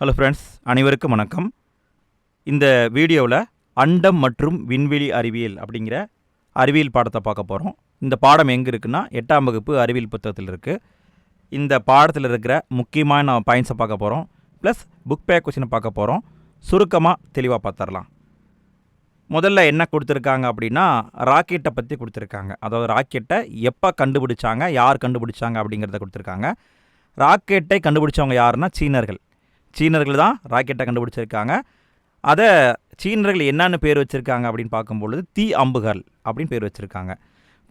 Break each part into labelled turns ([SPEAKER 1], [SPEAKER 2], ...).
[SPEAKER 1] Hello friends அனைவருக்கும் வணக்கம். இந்த வீடியோவில் அண்டம் மற்றும் விண்வெளி அறிவியல் அப்படிங்கிற அறிவியல் பாடத்தை பார்க்க போகிறோம் இந்த பாடம் எங்கே இருக்குன்னா எட்டாம் வகுப்பு அறிவியல் புத்தகத்தில் இருக்குது இந்த பாடத்தில் இருக்கிற முக்கியமான பாயிண்ட்ஸை பார்க்க போகிறோம் ப்ளஸ் புக் பேக் கொஷினை பார்க்க போகிறோம் சுருக்கமாக தெளிவாக பார்த்துடலாம். முதல்ல என்ன கொடுத்துருக்காங்க அப்படின்னா ராக்கெட்டை பற்றி கொடுத்துருக்காங்க. அதாவது ராக்கெட்டை எப்போ கண்டுபிடிச்சாங்க யார் கண்டுபிடிச்சாங்க அப்படிங்கிறத கொடுத்துருக்காங்க. ராக்கெட்டை கண்டுபிடிச்சவங்க யாருன்னா சீனர்கள். சீனர்கள் தான் ராக்கெட்டை கண்டுபிடிச்சிருக்காங்க. அதை சீனர்கள் என்னென்னு பேர் வச்சுருக்காங்க அப்படின்னு பார்க்கும்பொழுது தீ அம்புகள் அப்படின்னு பேர் வச்சுருக்காங்க.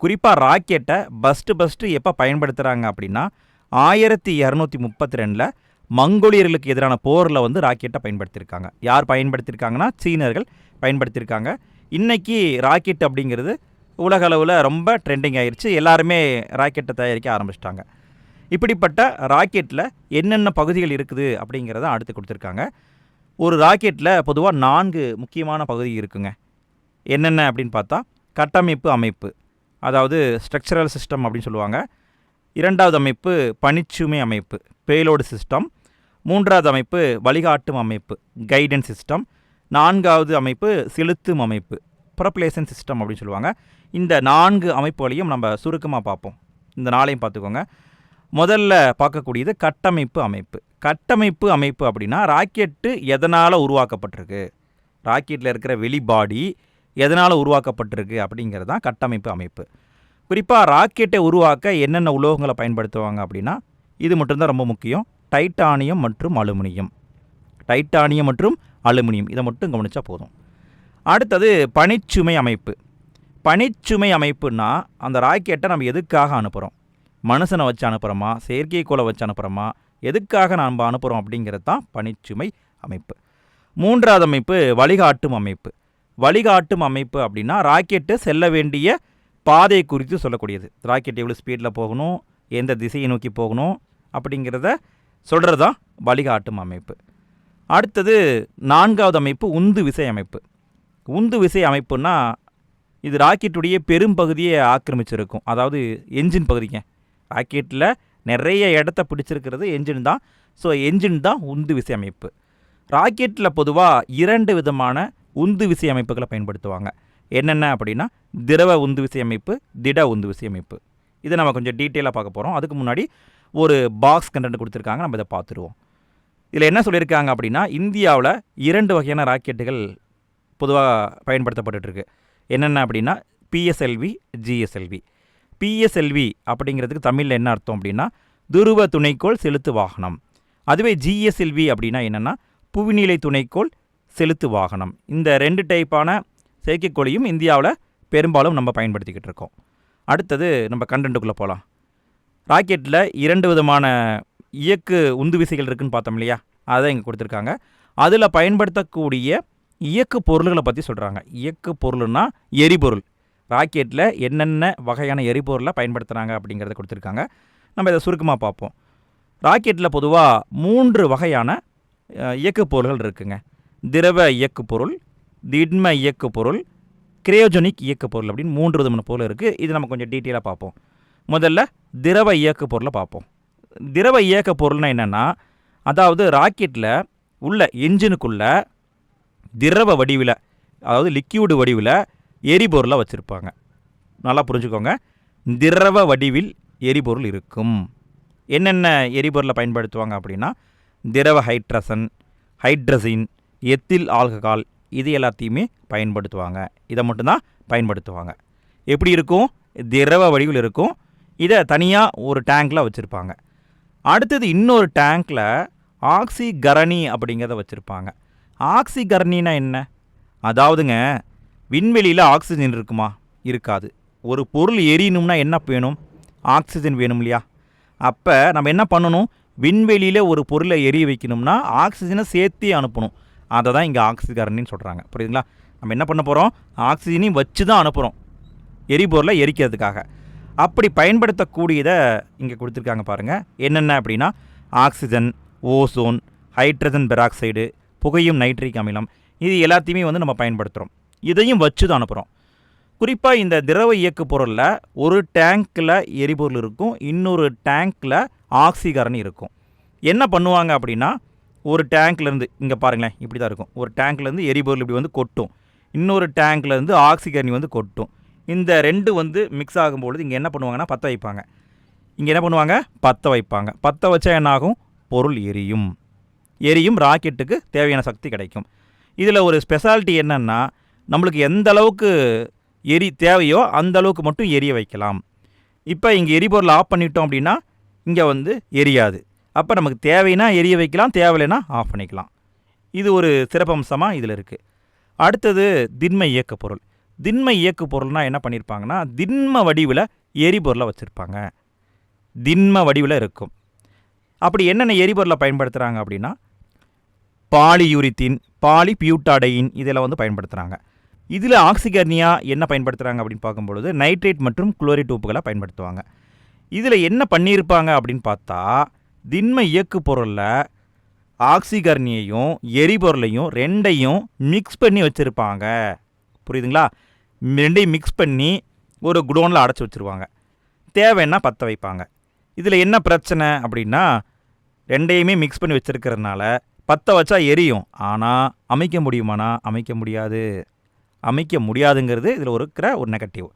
[SPEAKER 1] குறிப்பாக ராக்கெட்டை பஸ்ட்டு ஃபஸ்ட்டு எப்போ பயன்படுத்துகிறாங்க அப்படின்னா ஆயிரத்தி இரநூத்தி முப்பத்தி ரெண்டில் மங்கோலியர்களுக்கு எதிரான போரில் வந்து ராக்கெட்டை பயன்படுத்தியிருக்காங்க யார் பயன்படுத்தியிருக்காங்கன்னா சீனர்கள் பயன்படுத்தியிருக்காங்க இன்றைக்கி ராக்கெட் அப்படிங்கிறது உலக அளவில் ரொம்ப ட்ரெண்டிங் ஆயிடுச்சு எல்லாருமே ராக்கெட்டை தயாரிக்க ஆரம்பிச்சிட்டாங்க. இப்படிப்பட்ட ராக்கெட்டில் என்னென்ன பகுதிகள் இருக்குது அப்படிங்கிறத அடுத்து கொடுத்துருக்காங்க. ஒரு ராக்கெட்டில் பொதுவாக நான்கு முக்கியமான பகுதி இருக்குங்க. என்னென்ன அப்படின்னு பார்த்தா கட்டமைப்பு அமைப்பு அதாவது ஸ்ட்ரக்சரல் சிஸ்டம் அப்படின்னு சொல்லுவாங்க. இரண்டாவது அமைப்பு பனிச்சுமை அமைப்பு பேலோடு சிஸ்டம். மூன்றாவது அமைப்பு வழிகாட்டும் அமைப்பு கைடன்ஸ் சிஸ்டம். நான்காவது அமைப்பு செலுத்தும் அமைப்பு ப்ரப்ளேசன் சிஸ்டம் அப்படின்னு சொல்லுவாங்க. இந்த நான்கு அமைப்புகளையும் நம்ம சுருக்கமாக பார்ப்போம். இந்த நாளையும் பார்த்துக்கோங்க. முதல்ல பார்க்கக்கூடியது கட்டமைப்பு அமைப்பு. கட்டமைப்பு அமைப்பு அப்படின்னா ராக்கெட்டு எதனால் உருவாக்கப்பட்டிருக்கு? ராக்கெட்டில் இருக்கிற வெளிபாடி எதனால் உருவாக்கப்பட்டிருக்கு அப்படிங்கிறது தான் கட்டமைப்பு அமைப்பு. குறிப்பாக ராக்கெட்டை உருவாக்க என்னென்ன உலோகங்களை பயன்படுத்துவாங்க அப்படின்னா இது மட்டும்தான் ரொம்ப முக்கியம். டைட்டானியம் மற்றும் அலுமினியம். டைட்டானியம் மற்றும் அலுமினியம். இதை மட்டும் கவனித்தா போதும். அடுத்தது பனிச்சுமை அமைப்பு. பனிச்சுமை அமைப்புன்னா அந்த ராக்கெட்டை நம்ம எதுக்காக அனுப்புகிறோம் மனுஷனை வச்சு அனுப்புகிறோமா செயற்கைக்கோளை வச்சு அனுப்புகிறோமா எதுக்காக நாம் அனுப்புகிறோம் அப்படிங்கிறது தான் பனிச்சுமை அமைப்பு. மூன்றாவது அமைப்பு வழிகாட்டும் அமைப்பு. வழிகாட்டும் அமைப்பு அப்படின்னா ராக்கெட்டு செல்ல வேண்டிய பாதை குறித்து சொல்லக்கூடியது. ராக்கெட் எவ்வளோ ஸ்பீடில் போகணும் எந்த திசையை நோக்கி போகணும் அப்படிங்கிறத சொல்கிறது தான் வழிகாட்டும் அமைப்பு. அடுத்தது நான்காவது அமைப்பு உந்து விசை அமைப்பு. உந்து விசை அமைப்புன்னா இது ராக்கெட்டுடைய பெரும் பகுதியை ஆக்கிரமிச்சிருக்கும். அதாவது என்ஜின் பகுதிங்க. ராக்கெட்டில் நிறைய இடத்த பிடிச்சிருக்கிறது என்ஜின் தான். ஸோ என்ஜின் தான் உந்து விசை அமைப்பு. ராக்கெட்டில் பொதுவாக இரண்டு விதமான உந்து விசை அமைப்புகளை பயன்படுத்துவாங்க. என்னென்ன அப்படின்னா திரவ உந்து விசை அமைப்பு திட உந்து விசை அமைப்பு. இதை நம்ம கொஞ்சம் டீட்டெயிலாக பார்க்க போகிறோம் அதுக்கு முன்னாடி ஒரு பாக்ஸ் கண்டென்ட் கொடுத்துருக்காங்க. நம்ம இதை பார்த்துருவோம். இதில் என்ன சொல்லியிருக்காங்க அப்படின்னா இந்தியாவில் இரண்டு வகையான ராக்கெட்டுகள் பொதுவாக பயன்படுத்தப்பட்டுருக்கு என்னென்ன அப்படின்னா பிஎஸ்எல்வி ஜிஎஸ்எல்வி பிஎஸ்எல்வி அப்படிங்கிறதுக்கு தமிழில் என்ன அர்த்தம் அப்படின்னா துருவ துணைக்கோள் செலுத்து வாகனம். அதுவே ஜிஎஸ்எல்வி அப்படின்னா என்னென்னா புவிநிலை துணைக்கோள் செலுத்து வாகனம். இந்த ரெண்டு டைப்பான செயற்கைக்கோளையும் இந்தியாவில் பெரும்பாலும் நம்ம பயன்படுத்திக்கிட்டு இருக்கோம். அடுத்தது நம்ம கண்டென்ட்டுக்குள்ளே போகலாம் ராக்கெட்டில் இரண்டு விதமான இயக்கு உந்து விசைகள் இருக்குதுன்னு பார்த்தோம் இல்லையா? அதை இங்கே கொடுத்துருக்காங்க. அதில் பயன்படுத்தக்கூடிய இயக்கு பொருள்களை பற்றி சொல்கிறாங்க இயக்கு பொருள்னா எரிபொருள். ராக்கெட்டில் என்னென்ன வகையான எரிபொருளை பயன்படுத்துகிறாங்க அப்படிங்கிறத கொடுத்துருக்காங்க. நம்ம இதை சுருக்கமாக பார்ப்போம். ராக்கெட்டில் பொதுவாக மூன்று வகையான இயக்குப்பொருள்கள் இருக்குங்க. திரவ இயக்குப்பொருள் திண்ம இயக்குப்பொருள் பொருள் இயக்கப்பொருள் அப்படின்னு மூன்று விதமான பொருள் இருக்குது இது நம்ம கொஞ்சம் டீட்டெயிலாக பார்ப்போம். முதல்ல திரவ இயக்கு பொருளை பார்ப்போம். திரவ இயக்க என்னென்னா அதாவது ராக்கெட்டில் உள்ள என்ஜினுக்குள்ள திரவ வடிவில் அதாவது லிக்யூடு வடிவில் எரிபொருளாக வச்சுருப்பாங்க. நல்லா புரிஞ்சுக்கோங்க. திரவ வடிவில் எரிபொருள் இருக்கும். என்னென்ன எரிபொருளை பயன்படுத்துவாங்க அப்படின்னா திரவ ஹைட்ரசன் ஹைட்ரசின் எத்தில் ஆல்கஹால் இது எல்லாத்தையுமே பயன்படுத்துவாங்க. இதை மட்டும்தான் பயன்படுத்துவாங்க. எப்படி இருக்கும்? திரவ வடிவில் இருக்கும். இதை தனியாக ஒரு டேங்க்கில் வச்சுருப்பாங்க. அடுத்தது இன்னொரு டேங்க்கில் ஆக்சிகரணி அப்படிங்கிறத வச்சுருப்பாங்க. ஆக்சிகரணினா என்ன? அதாவதுங்க விண்வெளியில் ஆக்சிஜன் இருக்குமா? இருக்காது. ஒரு பொருள் எரியணும்னா என்ன வேணும்? ஆக்சிஜன் வேணும் இல்லையா? அப்போ நம்ம என்ன பண்ணணும்? விண்வெளியில் ஒரு பொருளை எரிய வைக்கணும்னா ஆக்சிஜனை சேர்த்தே அனுப்பணும். அதை தான் இங்கே ஆக்சிகரணின்னு சொல்கிறாங்க புரியுதுங்களா? நம்ம என்ன பண்ண போகிறோம் ஆக்சிஜனையும் வச்சு தான் அனுப்புகிறோம் எரிபொருளை எரிக்கிறதுக்காக. அப்படி பயன்படுத்தக்கூடியதை இங்கே கொடுத்துருக்காங்க பாருங்கள் என்னென்ன அப்படின்னா ஆக்சிஜன் ஓசோன் ஹைட்ரஜன் பெராக்சைடு புகையும் நைட்ரிக் அமிலம் இது எல்லாத்தையுமே வந்து நம்ம பயன்படுத்துகிறோம் இதையும் வச்சு தான் அனுப்புகிறோம் குறிப்பாக இந்த திரவ இயக்கு பொருளில் ஒரு டேங்க்கில் எரிபொருள் இருக்கும் இன்னொரு டேங்க்கில் ஆக்சிகரணி இருக்கும். என்ன பண்ணுவாங்க அப்படின்னா ஒரு டேங்க்லேருந்து இங்கே பாருங்களேன் இப்படி தான் இருக்கும். ஒரு டேங்க்லேருந்து எரிபொருள் இப்படி வந்து கொட்டும். இன்னொரு டேங்க்லேருந்து ஆக்சிகரணி வந்து கொட்டும். இந்த ரெண்டு வந்து மிக்ஸ் ஆகும்பொழுது இங்கே என்ன பண்ணுவாங்கன்னா பற்ற வைப்பாங்க. இங்கே என்ன பண்ணுவாங்க? பற்ற வைப்பாங்க. பற்ற வச்சா என்ன ஆகும் பொருள் எரியும். எரியும் ராக்கெட்டுக்கு தேவையான சக்தி கிடைக்கும். இதில் ஒரு ஸ்பெஷாலிட்டி என்னென்னா நம்மளுக்கு எந்த அளவுக்கு எரி தேவையோ அந்த அளவுக்கு மட்டும் எரிய வைக்கலாம். இப்போ இங்கே எரிபொருள் ஆஃப் பண்ணிட்டோம் அப்படின்னா இங்கே வந்து எரியாது. அப்போ நமக்கு தேவைன்னா எரிய வைக்கலாம் தேவையில்லைன்னா ஆஃப் பண்ணிக்கலாம். இது ஒரு சிறப்பம்சமாக இதில் இருக்குது அடுத்தது திண்ம இயக்க பொருள். திண்ம இயக்க பொருள்னால் என்ன பண்ணியிருப்பாங்கன்னா திண்ம வடிவில் எரிபொருளை வச்சுருப்பாங்க. திண்ம வடிவில் இருக்கும். அப்படி என்னென்ன எரிபொருளை பயன்படுத்துகிறாங்க அப்படின்னா பாலியூரித்தின் பாலிபியூட்டாடையின் இதெல்லாம் வந்து பயன்படுத்துகிறாங்க இதில் ஆக்சிகர்னியா என்ன பயன்படுத்துகிறாங்க அப்படின்னு பார்க்கும்பொழுது நைட்ரேட் மற்றும் குளோரைட் உப்புகளை பயன்படுத்துவாங்க. இதில் என்ன பண்ணியிருப்பாங்க அப்படின்னு பார்த்தா திண்ம இயக்கு பொருளில் ஆக்சிகர்னியையும் எரிபொருளையும் ரெண்டையும் மிக்ஸ் பண்ணி வச்சுருப்பாங்க. புரியுதுங்களா? ரெண்டையும் மிக்ஸ் பண்ணி ஒரு குடோனில் அடைச்சி வச்சுருவாங்க. தேவைன்னா பற்ற வைப்பாங்க. இதில் என்ன பிரச்சனை அப்படின்னா ரெண்டையுமே மிக்ஸ் பண்ணி வச்சுருக்கிறதுனால பற்ற வச்சா எரியும். ஆனால் அமைக்க முடியுமானா அமைக்க முடியாது. அமைக்க முடியாதுங்கிறது இதில் ஒரு இருக்கிற ஒரு நெகட்டிவ்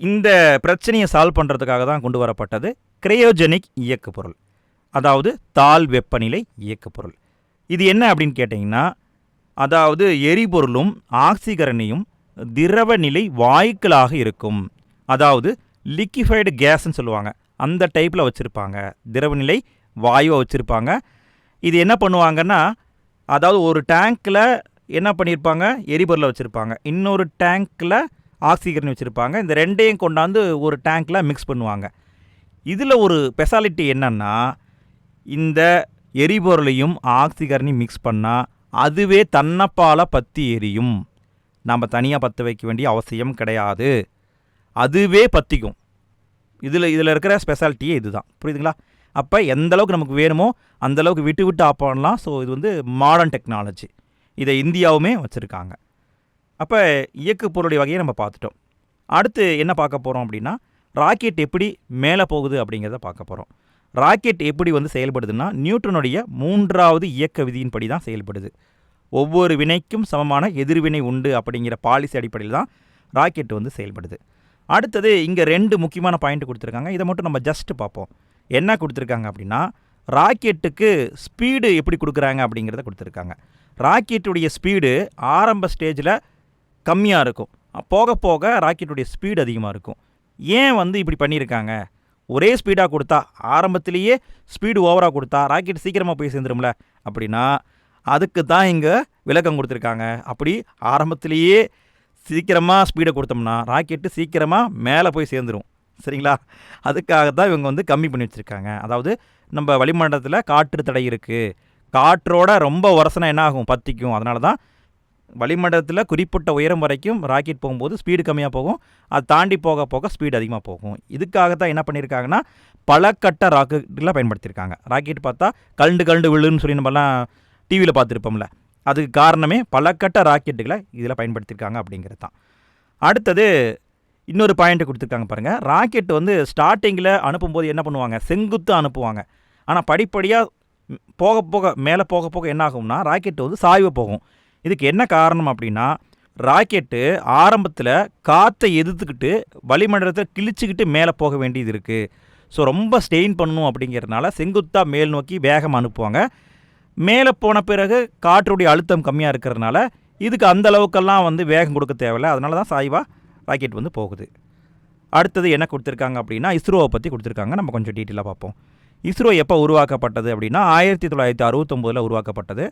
[SPEAKER 1] இந்த பிரச்சனையை சால்வ் பண்ணுறதுக்காக தான் கொண்டு வரப்பட்டது கிரையோஜெனிக் இயக்கு பொருள். அதாவது தாழ் வெப்பநிலை இயக்கு பொருள். இது என்ன அப்படின்னு கேட்டிங்கன்னா அதாவது எரிபொருளும் ஆக்சிகரணியும் திரவ நிலை வாயுக்களாக இருக்கும். அதாவது லிக்கிஃபைடு கேஸ்ன்னு சொல்லுவாங்க. அந்த டைப்பில் வச்சுருப்பாங்க. திரவநிலை வாயுவை வச்சுருப்பாங்க. இது என்ன பண்ணுவாங்கன்னா அதாவது ஒரு டேங்க்கில் என்ன பண்ணியிருப்பாங்க? எரிபொருளை வச்சுருப்பாங்க. இன்னொரு டேங்க்கில் ஆக்சிஜன் வச்சுருப்பாங்க. இந்த ரெண்டையும் கொண்டாந்து ஒரு டேங்க்கில் மிக்ஸ் பண்ணுவாங்க. இதில் ஒரு ஸ்பெஷாலிட்டி என்னென்னா இந்த எரிபொருளையும் ஆக்சிஜனையும் மிக்ஸ் பண்ணால் அதுவே தன்னப்பால் பற்றி எரியும். நம்ம தனியாக பற்ற வைக்க வேண்டிய அவசியம் கிடையாது. அதுவே பற்றிக்கும் இதில் இதில் இருக்கிற ஸ்பெஷாலிட்டியே இதுதான். புரியுதுங்களா? அப்போ எந்தளவுக்கு நமக்கு வேணுமோ அந்த அளவுக்கு விட்டு விட்டு ஆஃப் பண்ணலாம். ஸோ இது வந்து மாடர்ன் டெக்னாலஜி இதை இந்தியாவுமே வச்சுருக்காங்க. அப்போ இயக்கு பொருளுடைய வகையை நம்ம பார்த்துட்டோம். அடுத்து என்ன பார்க்க போகிறோம் அப்படின்னா ராக்கெட் எப்படி மேலே போகுது அப்படிங்கிறத பார்க்க போகிறோம் ராக்கெட் எப்படி வந்து செயல்படுதுன்னா நியூட்டனுடைய மூன்றாவது இயக்க விதியின்படி தான் செயல்படுது. ஒவ்வொரு வினைக்கும் சமமான எதிர்வினை உண்டு அப்படிங்கிற பாலிசி அடிப்படையில் தான் ராக்கெட் வந்து செயல்படுது. அடுத்தது இங்கே ரெண்டு முக்கியமான பாயிண்ட் கொடுத்துருக்காங்க. இதை மட்டும் நம்ம ஜஸ்ட் பார்ப்போம். என்ன கொடுத்துருக்காங்க அப்படின்னா ராக்கெட்டுக்கு ஸ்பீடு எப்படி கொடுக்குறாங்க அப்படிங்கிறத கொடுத்துருக்காங்க. ராக்கெட்டுடைய ஸ்பீடு ஆரம்ப ஸ்டேஜில் கம்மியாக இருக்கும். போக போக ராக்கெட்டுடைய ஸ்பீடு அதிகமாக இருக்கும். ஏன் வந்து இப்படி பண்ணியிருக்காங்க? ஒரே ஸ்பீடாக கொடுத்தா ஆரம்பத்திலேயே ஸ்பீடு ஓவராக கொடுத்தா ராக்கெட் சீக்கிரமாக போய் சேர்ந்துரும்ல? அப்படின்னா அதுக்கு தான் இங்கே விளக்கம் கொடுத்துருக்காங்க. அப்படி ஆரம்பத்திலேயே சீக்கிரமாக ஸ்பீடை கொடுத்தோம்னா ராக்கெட்டு சீக்கிரமாக மேலே போய் சேர்ந்துடும் சரிங்களா? அதுக்காக தான் இவங்க வந்து கம்மி பண்ணி வச்சுருக்காங்க. அதாவது நம்ம வளிமண்டலத்தில் காற்று தடை இருக்குது காற்றோட ரொம்ப வருஷனா என்ன ஆகும் பற்றிக்கும் அதனால தான் வளிமண்டலத்தில் குறிப்பிட்ட உயரம் வரைக்கும் ராக்கெட் போகும்போது ஸ்பீடு கம்மியாக போகும். அது தாண்டி போக போக ஸ்பீடு அதிகமாக போகும். இதுக்காக தான் என்ன பண்ணியிருக்காங்கன்னா பலக்கட்ட ராக்கெட்டில் பயன்படுத்தியிருக்காங்க ராக்கெட் பார்த்தா கல்ண்டு கல்ண்டு விழுன்னு சொல்லி நம்மலாம் டிவியில் பார்த்துருப்போம்ல. அதுக்கு காரணமே பலக்கட்ட ராக்கெட்டுகளை இதில் பயன்படுத்தியிருக்காங்க அப்படிங்கிறது தான் அடுத்தது இன்னொரு பாயிண்ட் கொடுத்துருக்காங்க பாருங்கள் ராக்கெட் வந்து ஸ்டார்டிங்கில் அனுப்பும்போது என்ன பண்ணுவாங்க? செங்குத்து அனுப்புவாங்க. ஆனால் படிப்படியாக போக போக மேலே போக போக என்ன ஆகும்னா ராக்கெட்டு வந்து சாய்வு போகும். இதுக்கு என்ன காரணம் அப்படின்னா ராக்கெட்டு ஆரம்பத்தில் காற்றை எதிர்த்துக்கிட்டு வளிமண்டலத்தை கிழிச்சிக்கிட்டு மேலே போக வேண்டியது இருக்குது ஸோ ரொம்ப ஸ்டெயின் பண்ணணும் அப்படிங்கிறதுனால செங்குத்தாக மேல் நோக்கி வேகம் அனுப்புவாங்க. மேலே போன பிறகு காற்றுடைய அழுத்தம் கம்மியாக இருக்கிறதுனால இதுக்கு அந்த அளவுக்கெல்லாம் வந்து வேகம் கொடுக்க தேவையில்ல. அதனால தான் சாய்வாக ராக்கெட் வந்து போகுது. அடுத்தது என்ன கொடுத்துருக்காங்க அப்படின்னா இஸ்ரோவை பற்றி கொடுத்துருக்காங்க. நம்ம கொஞ்சம் டீட்டெயிலாக பார்ப்போம். இஸ்ரோ எப்போ உருவாக்கப்பட்டது அப்படின்னா ஆயிரத்தி தொள்ளாயிரத்தி அறுபத்தொம்போதில் உருவாக்கப்பட்டது.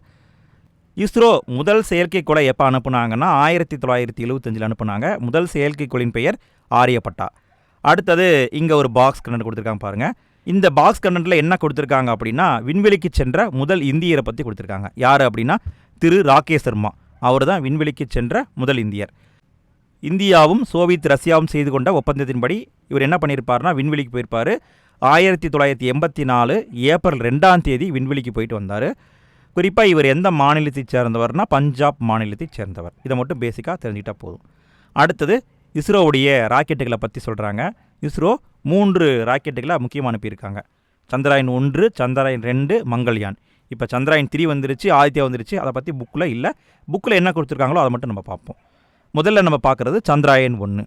[SPEAKER 1] இஸ்ரோ முதல் செயற்கைக்கோளை எப்போ அனுப்புனாங்கன்னா ஆயிரத்தி தொள்ளாயிரத்தி எழுபத்தஞ்சில் அனுப்புனாங்க. முதல் செயற்கைக்கோளின் பெயர் ஆரியப்பட்டா. அடுத்தது இங்கே ஒரு பாக்ஸ் கண்ணன் கொடுத்துருக்காங்க பாருங்கள் இந்த பாக்ஸ் கண்ணனில் என்ன கொடுத்துருக்காங்க அப்படின்னா விண்வெளிக்கு சென்ற முதல் இந்தியரை பற்றி கொடுத்துருக்காங்க. யார் அப்படின்னா திரு ராகேஷ் சர்மா. அவர் தான் விண்வெளிக்கு சென்ற முதல் இந்தியர். இந்தியாவும் சோவியத் ரஷ்யாவும் செய்து கொண்ட ஒப்பந்தத்தின்படி இவர் என்ன பண்ணியிருப்பார்னா விண்வெளிக்கு போயிருப்பார். ஆயிரத்தி தொள்ளாயிரத்தி எண்பத்தி நாலு ஏப்ரல் ரெண்டாம் தேதி விண்வெளிக்கு போயிட்டு வந்தார். குறிப்பாக இவர் எந்த மாநிலத்தைச் சேர்ந்தவர்னா பஞ்சாப் மாநிலத்தைச் சேர்ந்தவர். இதை மட்டும் பேசிக்காக தெரிஞ்சுக்கிட்டால் போதும். அடுத்தது இஸ்ரோவுடைய ராக்கெட்டுகளை பற்றி சொல்கிறாங்க இஸ்ரோ மூன்று ராக்கெட்டுகளை முக்கியமாக அனுப்பியிருக்காங்க. சந்திராயன் ஒன்று சந்திராயன் ரெண்டு மங்கள்யான். இப்போ சந்திராயன் த்ரீ வந்துருச்சு ஆதித்யா வந்துருச்சு அதை பற்றி புக்கில் இல்லை. புக்கில் என்ன கொடுத்துருக்காங்களோ அதை மட்டும் நம்ம பார்ப்போம். முதல்ல நம்ம பார்க்குறது சந்திராயன் ஒன்று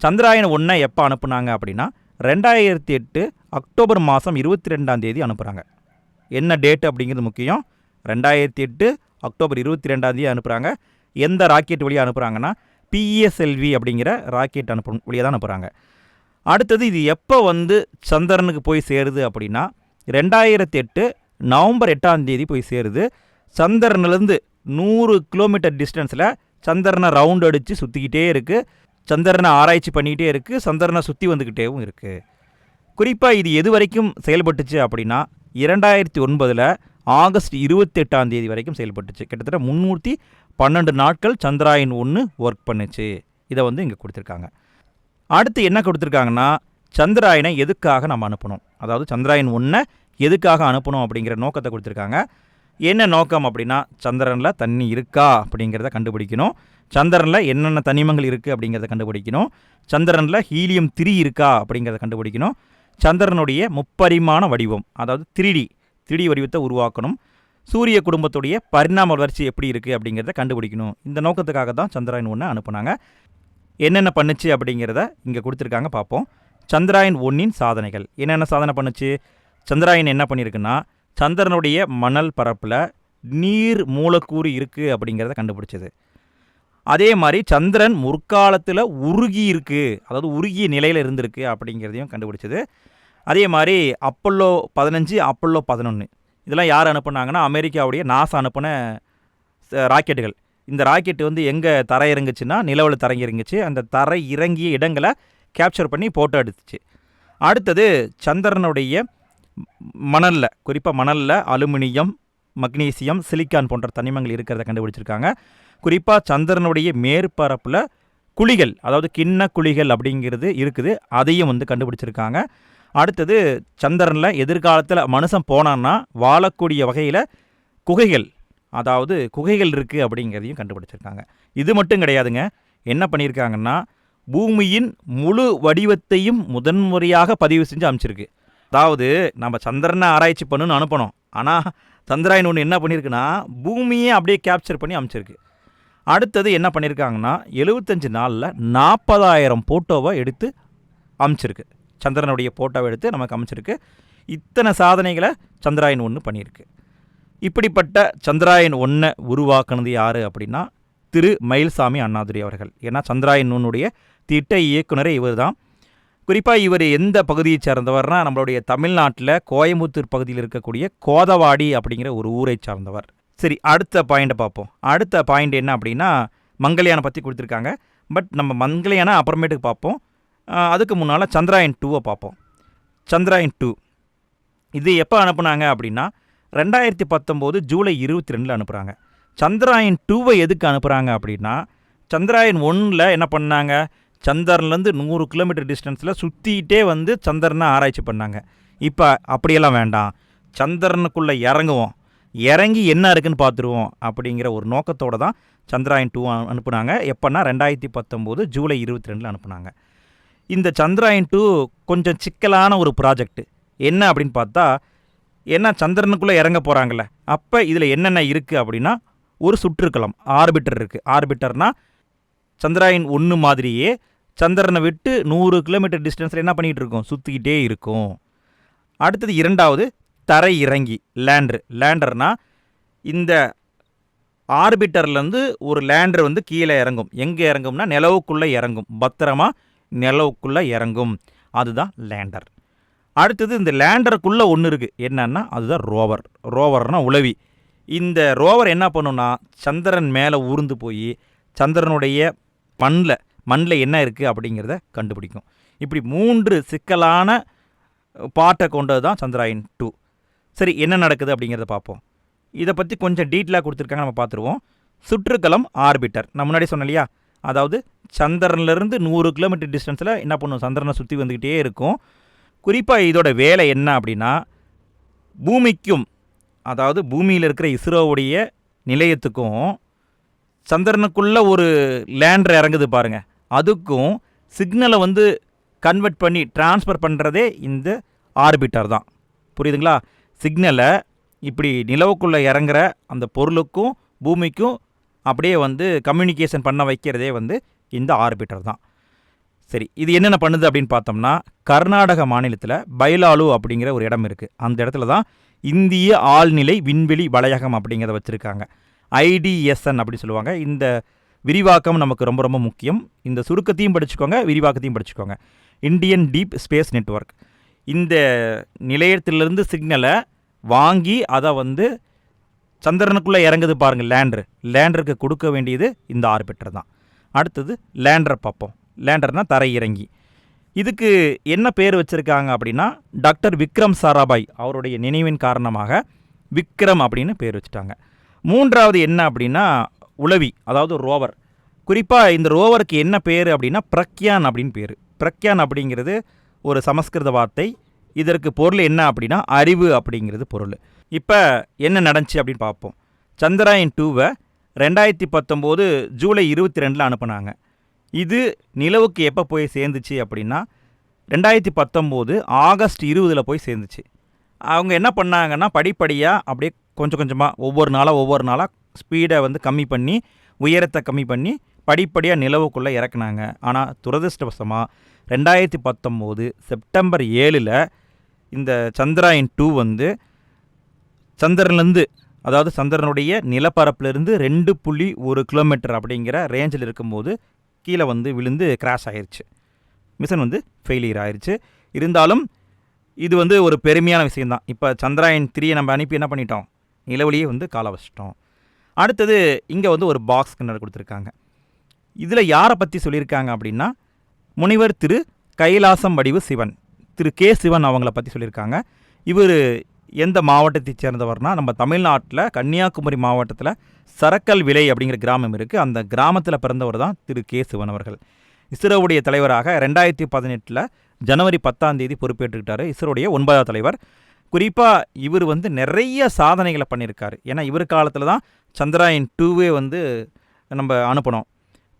[SPEAKER 1] சந்திராயன் ஒன்றை எப்போ அனுப்புனாங்க அப்படின்னா ரெண்டாயிரத்தி எட்டு அக்டோபர் மாதம் இருபத்தி ரெண்டாம் தேதி அனுப்புகிறாங்க என்ன டேட் அப்படிங்கிறது முக்கியம். ரெண்டாயிரத்தி எட்டு அக்டோபர் இருபத்தி ரெண்டாம் தேதி அனுப்புகிறாங்க எந்த ராக்கெட் வழியாக அனுப்புகிறாங்கன்னா பிஎஸ்எல்வி அப்படிங்கிற ராக்கெட் அனுப்பு வழியாக தான் அனுப்புகிறாங்க அடுத்தது இது எப்போ வந்து சந்திரனுக்கு போய் சேருது அப்படின்னா ரெண்டாயிரத்தி எட்டு நவம்பர் எட்டாம் தேதி போய் சேருது. சந்திரன்லேருந்து நூறு கிலோமீட்டர் டிஸ்டன்ஸில் சந்திரனை ரவுண்ட் அடித்து சுற்றிக்கிட்டே இருக்குது சந்திரனை ஆராய்ச்சி பண்ணிக்கிட்டே இருக்குது சந்திரனை சுற்றி வந்துக்கிட்டேவும் இருக்குது குறிப்பாக இது எது வரைக்கும் செயல்பட்டுச்சு அப்படின்னா இரண்டாயிரத்தி ஒன்பதில் ஆகஸ்ட் இருபத்தெட்டாம் தேதி வரைக்கும் செயல்பட்டுச்சு. கிட்டத்தட்ட முன்னூற்றி பன்னெண்டு நாட்கள் சந்திராயன் ஒன்று ஒர்க் பண்ணுச்சு. இதை வந்து இங்கே கொடுத்துருக்காங்க. அடுத்து என்ன கொடுத்துருக்காங்கன்னா சந்திராயனை எதுக்காக நம்ம அனுப்பணும்? அதாவது சந்திராயன் ஒன்றை எதுக்காக அனுப்பணும் அப்படிங்கிற நோக்கத்தை கொடுத்துருக்காங்க. என்ன நோக்கம் அப்படின்னா சந்திரனில் தண்ணி இருக்கா அப்படிங்கிறத கண்டுபிடிக்கணும். சந்திரனில் என்னென்ன தனிமங்கள் இருக்குது அப்படிங்கிறத கண்டுபிடிக்கணும். சந்திரனில் ஹீலியம் த்ரீ இருக்கா அப்படிங்கிறத கண்டுபிடிக்கணும். சந்திரனுடைய முப்பரிமாண வடிவம் அதாவது த்ரீடி த்ரீடி வடிவத்தை உருவாக்கணும். சூரிய குடும்பத்துடைய பரிணாம வளர்ச்சி எப்படி இருக்குது அப்படிங்கிறத கண்டுபிடிக்கணும். இந்த நோக்கத்துக்காக தான் சந்திராயன் ஒன்று அனுப்புனாங்க. என்னென்ன பண்ணுச்சு அப்படிங்கிறத இங்கே கொடுத்துருக்காங்க பார்ப்போம். சந்திராயன் ஒன்றின் சாதனைகள் என்னென்ன சாதனை பண்ணுச்சு? சந்திராயன் என்ன பண்ணியிருக்குன்னா சந்திரனுடைய மணல் பரப்பில் நீர் மூலக்கூறு இருக்குது அப்படிங்கிறத கண்டுபிடிச்சது. அதே மாதிரி சந்திரன் முற்காலத்தில் உருகி இருக்குது அதாவது உருகிய நிலையில் இருந்திருக்கு அப்படிங்கிறதையும் கண்டுபிடிச்சது. அதே மாதிரி அப்பல்லோ பதினஞ்சு அப்பல்லோ பதினொன்று இதெல்லாம் யார் அனுப்புனாங்கன்னா அமெரிக்காவுடைய நாசா அனுப்பின ராக்கெட்டுகள். இந்த ராக்கெட்டு வந்து எங்கே தரை இறங்குச்சுன்னா நிலவில் தரங்கி இறங்குச்சு. அந்த தரை இறங்கிய இடங்களை கேப்சர் பண்ணி ஃபோட்டோ எடுத்துச்சு. அடுத்தது சந்திரனுடைய மணலில் குறிப்பாக மணலில் அலுமினியம் மக்னீசியம் சிலிக்கான் போன்ற தனிமங்கள் இருக்கிறத கண்டுபிடிச்சிருக்காங்க. குறிப்பாக சந்திரனுடைய மேற்பரப்பில் குழிகள் அதாவது கிண்ண குழிகள் அப்படிங்கிறது இருக்குது. அதையும் வந்து கண்டுபிடிச்சிருக்காங்க. அடுத்தது சந்திரனில் எதிர்காலத்தில் மனுஷன் போனான்னா வாழக்கூடிய வகையில் குகைகள் அதாவது குகைகள் இருக்குது அப்படிங்கிறதையும் கண்டுபிடிச்சிருக்காங்க. இது மட்டும் கிடையாதுங்க. என்ன பண்ணியிருக்காங்கன்னா பூமியின் முழு வடிவத்தையும் முதன்முறையாக பதிவு செஞ்சு அமைச்சிருக்கு அதாவது நம்ம சந்திரனை ஆராய்ச்சி பண்ணுன்னு அனுப்பணும். ஆனால் சந்திராயன் ஒன்று என்ன பண்ணியிருக்குன்னா பூமியை அப்படியே கேப்சர் பண்ணி அமைச்சிருக்கு அடுத்தது என்ன பண்ணியிருக்காங்கன்னா எழுபத்தஞ்சு நாளில் நாற்பதாயிரம் ஃபோட்டோவை எடுத்து அமைச்சிருக்கு. சந்திரனுடைய ஃபோட்டோவை எடுத்து நமக்கு அமைச்சிருக்கு. இத்தனை சாதனைகளை சந்திராயன் ஒன்று பண்ணியிருக்கு. இப்படிப்பட்ட சந்திராயன் ஒன்றை உருவாக்குனது யார் அப்படின்னா திரு மயில்சாமி அண்ணாதுரை அவர்கள். ஏன்னா சந்திராயன் ஒன்னுடைய திட்ட இயக்குனரே இவர் தான் குறிப்பாக இவர் எந்த பகுதியைச் சேர்ந்தவர்னா நம்மளுடைய தமிழ்நாட்டில் கோயம்புத்தூர் பகுதியில் இருக்கக்கூடிய கோதவாடி அப்படிங்கிற ஒரு ஊரை சார்ந்தவர். சரி அடுத்த பாயிண்ட்டை பார்ப்போம். அடுத்த பாயிண்ட் என்ன அப்படின்னா மங்கள்யானை பற்றி கொடுத்துருக்காங்க. பட் நம்ம மங்கள்யானை அப்புறமேட்டுக்கு பார்ப்போம். அதுக்கு முன்னால் சந்திராயன் டூவை பார்ப்போம். சந்திராயன் டூ இது எப்போ அனுப்புனாங்க அப்படின்னா ரெண்டாயிரத்தி பத்தொம்போது ஜூலை இருபத்தி ரெண்டில் அனுப்புகிறாங்க சந்திராயன் டூவை எதுக்கு அனுப்புகிறாங்க அப்படின்னா சந்திராயன் ஒன்றில் என்ன பண்ணாங்க? சந்திரன்லேருந்து நூறு கிலோமீட்டர் டிஸ்டன்ஸில் சுற்றிக்கிட்டே வந்து சந்திரனை ஆராய்ச்சி பண்ணாங்க. இப்போ அப்படியெல்லாம் வேண்டாம். சந்திரனுக்குள்ளே இறங்குவோம். இறங்கி என்ன இருக்குன்னு பார்த்துருவோம் அப்படிங்கிற ஒரு நோக்கத்தோடு தான் சந்திராயன் டூ அனுப்புனாங்க. எப்போன்னா ரெண்டாயிரத்தி பத்தொம்போது ஜூலை இருபத்தி ரெண்டில் அனுப்புனாங்க. இந்த சந்திராயன் டூ கொஞ்சம் சிக்கலான ஒரு ப்ராஜெக்ட் என்ன அப்படின்னு பார்த்தா ஏன்னா சந்திரனுக்குள்ளே இறங்க போகிறாங்கல்ல அப்போ இதில் என்னென்ன இருக்குது அப்படின்னா ஒரு சுற்றுக்கலம் ஆர்பிட்டர் இருக்குது ஆர்பிட்டர்னால் சந்திராயன் ஒன்று மாதிரியே சந்திரனை விட்டு நூறு கிலோமீட்டர் டிஸ்டன்ஸில் என்ன பண்ணிகிட்டு இருக்கோம்? சுற்றிக்கிட்டே இருக்கும். அடுத்தது இரண்டாவது தரை இறங்கி லேண்டர் லேண்டர்னா இந்த ஆர்பிட்டர்லேருந்து ஒரு லேண்டர் வந்து கீழே இறங்கும். எங்கே இறங்கும்னா நிலவுக்குள்ளே இறங்கும். பத்திரமா நிலவுக்குள்ளே இறங்கும். அதுதான் லேண்டர் அடுத்தது இந்த லேண்டருக்குள்ளே ஒன்று இருக்குது என்னன்னா அதுதான் ரோவர் ரோவர்னால் உளவி. இந்த ரோவர் என்ன பண்ணுன்னா சந்திரன் மேலே ஊர்ந்து போய் சந்திரனுடைய மண்ணில் மண்ணில் என்ன இருக்குது அப்படிங்கிறத கண்டுபிடிக்கும். இப்படி மூன்று சிக்கலான பாட்டை கொண்டது தான் சந்திராயன் டூ சரி என்ன நடக்குது அப்படிங்கிறத பார்ப்போம். இதை பற்றி கொஞ்சம் டீட்டெயிலாக கொடுத்துருக்காங்க நம்ம பார்த்துருவோம். சுற்றுக்கலம் ஆர்பிட்டர். நான் முன்னாடி சொன்னேன் இல்லையா? அதாவது சந்திரன்லேருந்து நூறு கிலோமீட்டர் டிஸ்டன்ஸில் என்ன பண்ணும்? சந்திரனை சுற்றி வந்துக்கிட்டே இருக்கும். குறிப்பாக இதோட வேலை என்ன அப்படின்னா பூமிக்கும் அதாவது பூமியில் இருக்கிற இஸ்ரோவுடைய நிலையத்துக்கும் சந்திரனுக்குள்ளே ஒரு லேண்டர் இறங்குது பாருங்க. அதுக்கும் சிக்னலை வந்து கன்வெர்ட் பண்ணி ட்ரான்ஸ்ஃபர் பண்ணுறதே இந்த ஆர்பிட்டர் தான். புரியுதுங்களா? சிக்னலை இப்படி நிலவுக்குள்ளே இறங்குற அந்த பொருளுக்கும் பூமிக்கும் அப்படியே வந்து கம்யூனிகேஷன் பண்ண வைக்கிறதே வந்து இந்த ஆர்பிட்டர் தான். சரி இது என்னென்ன பண்ணுது அப்படின்னு பார்த்தோம்னா கர்நாடக மாநிலத்தில் பைலாலு அப்படிங்கிற ஒரு இடம் இருக்குது அந்த இடத்துல தான் இந்திய ஆழ்நிலை விண்வெளி வளையகம் அப்படிங்கிறத வச்சுருக்காங்க. ஐடிஎஸ்என் அப்படி சொல்லுவாங்க. இந்த விரிவாக்கம் நமக்கு ரொம்ப ரொம்ப முக்கியம். இந்த சுருக்கத்தையும் படிச்சுக்கோங்க விரிவாக்கத்தையும் படிச்சுக்கோங்க. Indian deep space network. இந்த நிலையத்திலிருந்து சிக்னலை வாங்கி அதை வந்து சந்திரனுக்குள்ளே இறங்குது பாருங்கள் லேண்டர். லேண்டருக்கு கொடுக்க வேண்டியது இந்த ஆர்பிட்டர் தான். அடுத்தது லேண்டரை பார்ப்போம். லேண்டர்னால் தரை இறங்கி. இதுக்கு என்ன பேர் வச்சுருக்காங்க அப்படின்னா டாக்டர் விக்ரம் சாராபாய் அவருடைய நினைவின் காரணமாக விக்ரம் அப்படின்னு பேர் வச்சுட்டாங்க. மூன்றாவது என்ன அப்படின்னா உளவி அதாவது ரோவர். குறிப்பாக இந்த ரோவருக்கு என்ன பேர் அப்படின்னா பிரக்யான் அப்படின்னு பேர். பிரக்யான் அப்படிங்கிறது ஒரு சமஸ்கிருத வார்த்தை. இதற்கு பொருள் என்ன அப்படின்னா அறிவு அப்படிங்கிறது பொருள். இப்போ என்ன நடந்துச்சு அப்படின்னு பார்ப்போம். சந்திராயன் டூவை ரெண்டாயிரத்தி பத்தொம்போது ஜூலை இருபத்தி ரெண்டில் அனுப்புனாங்க. இது நிலவுக்கு எப்போ போய் சேர்ந்துச்சு அப்படின்னா ரெண்டாயிரத்தி பத்தொம்போது ஆகஸ்ட் இருபதில் போய் சேர்ந்துச்சு. அவங்க என்ன பண்ணாங்கன்னா படிப்படியாக அப்படியே கொஞ்சம் கொஞ்சமாக ஒவ்வொரு நாளாக ஒவ்வொரு நாளாக ஸ்பீடை வந்து கம்மி பண்ணி உயரத்தை கம்மி பண்ணி படிப்படியாக நிலவுக்குள்ளே இறக்குனாங்க. ஆனால் துரதிருஷ்டவசமாக ரெண்டாயிரத்தி பத்தொம்போது செப்டம்பர் ஏழில் இந்த சந்திராயன் டூ வந்து சந்திரன்லேருந்து அதாவது சந்திரனுடைய நிலப்பரப்பிலிருந்து ரெண்டு புள்ளி ஒரு கிலோமீட்டர் அப்படிங்கிற ரேஞ்சில் இருக்கும்போது கீழே வந்து விழுந்து கிராஷ் ஆயிடுச்சு மிஷன் வந்து ஃபெயிலியர் ஆயிடுச்சு இருந்தாலும் இது வந்து ஒரு பெருமையான விஷயந்தான் இப்போ சந்திராயன் த்ரீயை நம்ம அனுப்பி என்ன பண்ணிட்டோம்? நிலவழியே வந்து கால வச்சிட்டோம். அடுத்தது இங்கே வந்து ஒரு பாக்ஸ் கிணறு கொடுத்துருக்காங்க. இதில் யாரை பற்றி சொல்லியிருக்காங்க அப்படின்னா முனிவர் திரு கைலாசம் வடிவு சிவன். திரு கே சிவன் அவங்கள பற்றி சொல்லியிருக்காங்க. இவர் எந்த மாவட்டத்தைச் சேர்ந்தவர்னா நம்ம தமிழ்நாட்டில் கன்னியாகுமரி மாவட்டத்தில் சரக்கல் விலை அப்படிங்கிற கிராமம் இருக்குது அந்த கிராமத்தில் பிறந்தவர் தான் திரு கே சிவன் அவர்கள். இஸ்ரோவுடைய தலைவராக ரெண்டாயிரத்தி பதினெட்டில் ஜனவரி பத்தாம் தேதி பொறுப்பேற்றுக்கிட்டார். இஸ்ரோடைய ஒன்பதாவது தலைவர். குறிப்பாக இவர் வந்து நிறைய சாதனைகளை பண்ணியிருக்காரு. ஏன்னா இவர் காலத்தில் தான் சந்திராயன் டூவே வந்து நம்ம அனுப்பணும்.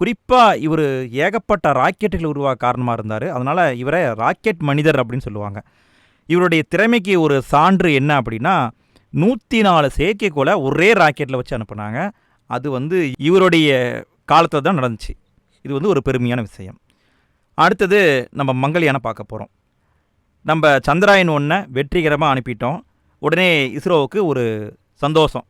[SPEAKER 1] குறிப்பாக இவர் ஏகப்பட்ட ராக்கெட்டுகள் உருவாக காரணமாக இருந்தார். அதனால் இவரை ராக்கெட் மனிதர் அப்படின்னு சொல்லுவாங்க. இவருடைய திறமைக்கு ஒரு சான்று என்ன அப்படின்னா நூற்றி நாலு செயற்கைக்கோளை ஒரே ராக்கெட்டில் வச்சு அனுப்புனாங்க. அது வந்து இவருடைய காலத்தில் தான் நடந்துச்சு. இது வந்து ஒரு பெருமையான விஷயம். அடுத்தது நம்ம மங்கள்யானை பார்க்க போகிறோம் நம்ம சந்திராயன் ஒன்றை வெற்றிகரமாக அனுப்பிட்டோம். உடனே இஸ்ரோவுக்கு ஒரு சந்தோஷம்.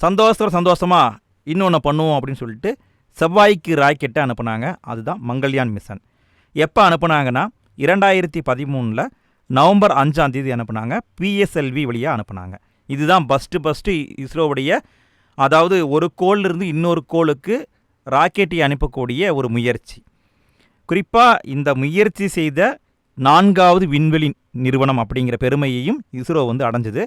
[SPEAKER 1] சந்தோஷத்தில் சந்தோஷமாக இன்னொன்று பண்ணுவோம் அப்படின்னு சொல்லிட்டு செவ்வாய்க்கு ராக்கெட்டை அனுப்புனாங்க. அதுதான் மங்கள்யான் மிஷன். எப்போ அனுப்புனாங்கன்னா இரண்டாயிரத்தி பதிமூணில் நவம்பர் அஞ்சாம் தேதி அனுப்புனாங்க. பிஎஸ்எல்வி வழியாக அனுப்புனாங்க. இதுதான் ஃபஸ்ட்டு ஃபஸ்ட்டு இஸ்ரோவுடைய அதாவது ஒரு கோளிலிருந்து இன்னொரு கோளுக்கு ராக்கெட்டை அனுப்பக்கூடிய ஒரு முயற்சி. குறிப்பாக இந்த முயற்சி செய்த நான்காவது விண்வெளி நிறுவனம் அப்படிங்கிற பெருமையையும் இஸ்ரோ வந்து அடைஞ்சது.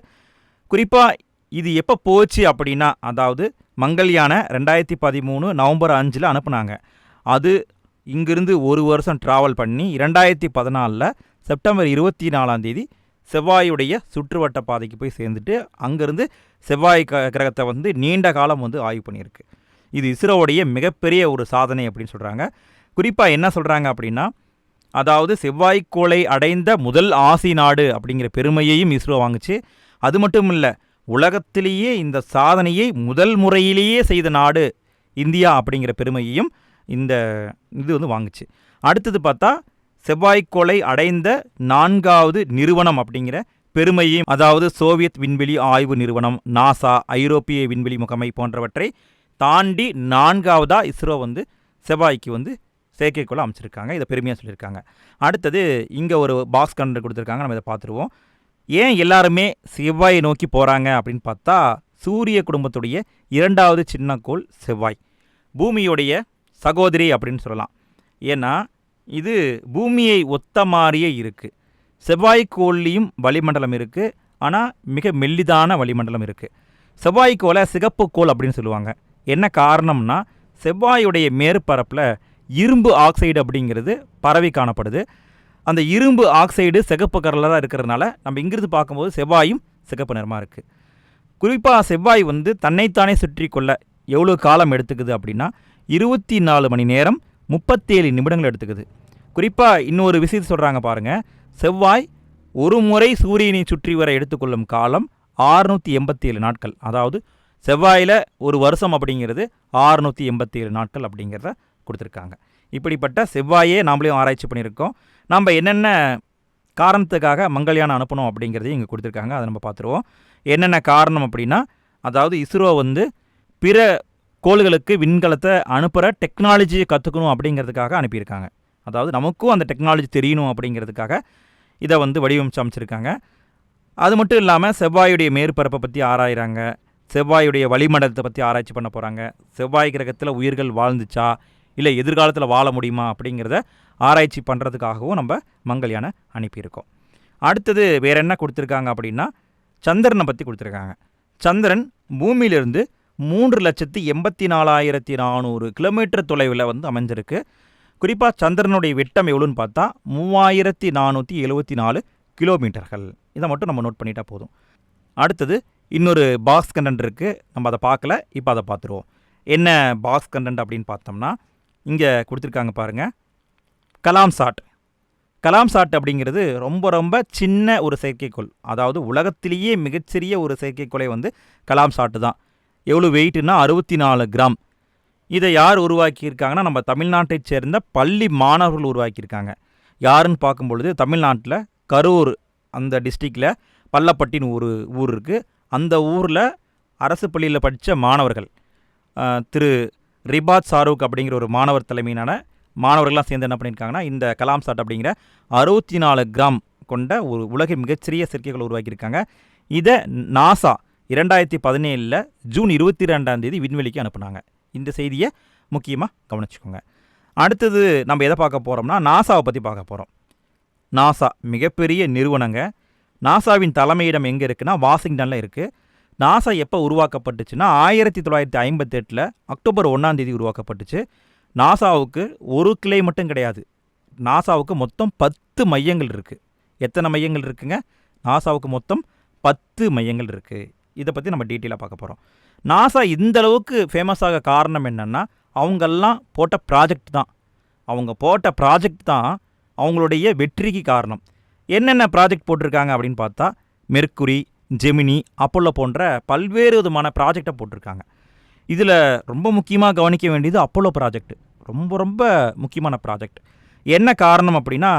[SPEAKER 1] குறிப்பாக இது எப்போ போச்சு அப்படின்னா அதாவது மங்கள்யானை ரெண்டாயிரத்தி பதிமூணு நவம்பர் அஞ்சில் அனுப்புனாங்க. அது இங்கிருந்து ஒரு வருஷம் ட்ராவல் பண்ணி இரண்டாயிரத்தி பதினாலில் செப்டம்பர் இருபத்தி நாலாம் தேதி செவ்வாயுடைய சுற்றுவட்ட பாதைக்கு போய் சேர்ந்துட்டு அங்கேருந்து செவ்வாய் க கிரகத்தை வந்து நீண்ட காலம் வந்து ஆய்வு பண்ணியிருக்கு. இது இஸ்ரோவுடைய மிகப்பெரிய ஒரு சாதனை அப்படின்னு சொல்கிறாங்க குறிப்பாக என்ன சொல்கிறாங்க அப்படின்னா அதாவது செவ்வாய்க்கோளை அடைந்த முதல் ஆசி நாடு அப்படிங்கிற பெருமையையும் இஸ்ரோ வாங்குச்சு. அது மட்டும் இல்லை உலகத்திலேயே இந்த சாதனையை முதல் முறையிலேயே செய்த நாடு இந்தியா அப்படிங்கிற பெருமையையும் இந்த இது வந்து வாங்குச்சு. அடுத்தது பார்த்தா செவ்வாய்க்கோளை அடைந்த நான்காவது நிறுவனம் அப்படிங்கிற பெருமையையும் அதாவது சோவியத் விண்வெளி ஆய்வு நிறுவனம் நாசா ஐரோப்பிய விண்வெளி முகமை போன்றவற்றை தாண்டி நான்காவதாக இஸ்ரோ வந்து செவ்வாய்க்கு வந்து செயற்கைக்கோளை அமைச்சிருக்காங்க. இதை பெருமையாக சொல்லியிருக்காங்க. அடுத்தது இங்கே ஒரு பாக்ஸ் கண்டர் கொடுத்துருக்காங்க. நம்ம இதை பார்த்துருவோம். ஏன் எல்லாருமே செவ்வாயை நோக்கி போகிறாங்க அப்படின்னு பார்த்தா சூரிய குடும்பத்துடைய இரண்டாவது சின்ன கோள் செவ்வாய். பூமியுடைய சகோதரி அப்படின்னு சொல்லலாம். ஏன்னா இது பூமியை ஒத்த மாதிரியே இருக்குது செவ்வாய்க்கோள்லேயும் வளிமண்டலம் இருக்குது ஆனால் மிக மெல்லிதான வளிமண்டலம் இருக்குது செவ்வாய்க்கோளை சிகப்பு கோள் அப்படின்னு சொல்லுவாங்க. என்ன காரணம்னா செவ்வாயுடைய மேற்பரப்பில் இரும்பு ஆக்சைடு அப்படிங்கிறது பரவி காணப்படுது. அந்த இரும்பு ஆக்சைடு சிகப்பு கலராக இருக்கிறதுனால நம்ம இங்கிருந்து பார்க்கும்போது செவ்வாயும் சிகப்பு நிறமாக இருக்குது குறிப்பாக செவ்வாய் வந்து தன்னைத்தானே சுற்றி கொள்ள எவ்வளோ காலம் எடுத்துக்குது அப்படின்னா இருபத்தி நாலு மணி நேரம் முப்பத்தேழு நிமிடங்கள் எடுத்துக்குது. குறிப்பாக இன்னொரு விஷயத்தை சொல்கிறாங்க பாருங்கள் செவ்வாய் ஒரு முறை சூரியனை சுற்றி வர எடுத்துக்கொள்ளும் காலம் ஆறுநூற்றி எண்பத்தி ஏழு நாட்கள். அதாவது செவ்வாயில் ஒரு வருஷம் அப்படிங்கிறது ஆறுநூற்றி எண்பத்தி ஏழு நாட்கள் அப்படிங்கிறத கொடுத்துருக்காங்க. இப்படிப்பட்ட செவ்வாயே நாமளையும் ஆராய்ச்சி பண்ணியிருக்கோம். நம்ம என்னென்ன காரணத்துக்காக மங்கள்யானம் அனுப்பணும் அப்படிங்கிறதையும் இங்கே கொடுத்துருக்காங்க. அதை நம்ம பார்த்துருவோம். என்னென்ன காரணம் அப்படின்னா அதாவது இஸ்ரோ வந்து பிற கோள்களுக்கு விண்கலத்தை அனுப்புகிற டெக்னாலஜியை கற்றுக்கணும் அப்படிங்கிறதுக்காக அனுப்பியிருக்காங்க. அதாவது நமக்கும் அந்த டெக்னாலஜி தெரியணும் அப்படிங்கிறதுக்காக இதை வந்து வடிவமைச்சு அமைச்சிருக்காங்க. அது மட்டும் இல்லாமல் செவ்வாயுடைய மேற்பரப்பை பற்றி ஆராயிறாங்க. செவ்வாயுடைய வளிமண்டலத்தை பற்றி ஆராய்ச்சி பண்ண போகிறாங்க செவ்வாய் கிரகத்தில் உயிர்கள் வாழ்ந்துச்சா? இல்லை எதிர்காலத்தில் வாழ முடியுமா அப்படிங்கிறத ஆராய்ச்சி பண்ணுறதுக்காகவும் நம்ம மங்கள்யானை அனுப்பியிருக்கோம் அடுத்தது வேற என்ன கொடுத்துருக்காங்க அப்படின்னா சந்திரனை பற்றி கொடுத்துருக்காங்க. சந்திரன் பூமியிலிருந்து மூன்று லட்சத்தி எண்பத்தி நாலாயிரத்தி நானூறு கிலோமீட்டர் தொலைவில் வந்து அமைஞ்சிருக்கு. குறிப்பாக சந்திரனுடைய விட்டம் எவ்வளோன்னு பார்த்தா மூவாயிரத்தி நானூற்றி எழுபத்தி நாலு கிலோமீட்டர்கள். இதை மட்டும் நம்ம நோட் பண்ணிட்டா போதும். அடுத்தது இன்னொரு பாக்ஸ் கண்டென்ட் இருக்குது நம்ம அதை பார்க்கல இப்போ அதை பார்த்துருவோம். என்ன பாக்ஸ் கண்டென்ட் அப்படின்னு பார்த்தோம்னா இங்கே கொடுத்துருக்காங்க பாருங்கள் கலாம் சாட். கலாம் சாட் அப்படிங்கிறது ரொம்ப ரொம்ப சின்ன ஒரு செயற்கைக்கோள். அதாவது உலகத்திலேயே மிகச்சிறிய ஒரு செயற்கைக்கோளை வந்து கலாம் சாட்டு தான். எவ்வளோ வெயிட்னா அறுபத்தி நாலு கிராம். இதை யார் உருவாக்கியிருக்காங்கன்னா நம்ம தமிழ்நாட்டைச் சேர்ந்த பள்ளி மாணவர்கள் உருவாக்கியிருக்காங்க. யாருன்னு பார்க்கும்பொழுது தமிழ்நாட்டில் கரூர் அந்த டிஸ்ட்ரிக்டில் பள்ளப்பட்டின்னு ஒரு ஊர் இருக்குது அந்த ஊரில் அரசு பள்ளியில் படித்த மாணவர்கள் திரு ரிபாத் சாரூக் அப்படிங்கிற ஒரு மாணவர் தலைமையிலான மாணவர்கள்லாம் சேர்ந்து என்ன பண்ணியிருக்காங்கன்னா இந்த கலாம் சாட் அப்படிங்கிற அறுபத்தி நாலு கிராம் கொண்ட ஒரு உலகின் மிகச்சிறிய செயற்கைகளை உருவாக்கியிருக்காங்க. இதை நாசா இரண்டாயிரத்தி பதினேழில் ஜூன் இருபத்தி ரெண்டாம் தேதி விண்வெளிக்கு அனுப்புனாங்க. இந்த செய்தியை முக்கியமாக கவனிச்சுக்கோங்க. அடுத்தது நம்ம எதை பார்க்க போகிறோம்னா நாசாவை பற்றி பார்க்க போகிறோம் நாசா மிகப்பெரிய நிறுவனங்க. நாசாவின் தலைமையிடம் எங்கே இருக்குன்னா வாஷிங்டனில் இருக்குது நாசா எப்போ உருவாக்கப்பட்டுச்சுன்னா ஆயிரத்தி தொள்ளாயிரத்தி ஐம்பத்தெட்டில் அக்டோபர் ஒன்றாம் தேதி உருவாக்கப்பட்டுச்சு. நாசாவுக்கு ஒரு கிளை மட்டும் கிடையாது. நாசாவுக்கு மொத்தம் பத்து மையங்கள் இருக்குது எத்தனை மையங்கள் இருக்குங்க? நாசாவுக்கு மொத்தம் பத்து மையங்கள் இருக்குது இதை பற்றி நம்ம டீட்டெயிலாக பார்க்க போகிறோம் நாசா இந்த அளவுக்கு ஃபேமஸ் ஆக காரணம் என்னென்னா அவங்கெல்லாம் போட்ட ப்ராஜெக்ட் தான். அவங்க போட்ட ப்ராஜெக்ட் தான் அவங்களுடைய வெற்றிக்கு காரணம். என்னென்ன ப்ராஜெக்ட் போட்டிருக்காங்க அப்படின்னு பார்த்தா மெர்க்குரி ஜெமினி அப்போலோ போன்ற பல்வேறு விதமான ப்ராஜெக்டை போட்டிருக்காங்க. இதில் ரொம்ப முக்கியமாக கவனிக்க வேண்டியது அப்போலோ ப்ராஜெக்ட் ரொம்ப ரொம்ப முக்கியமான ப்ராஜெக்ட். என்ன காரணம் அப்படின்னா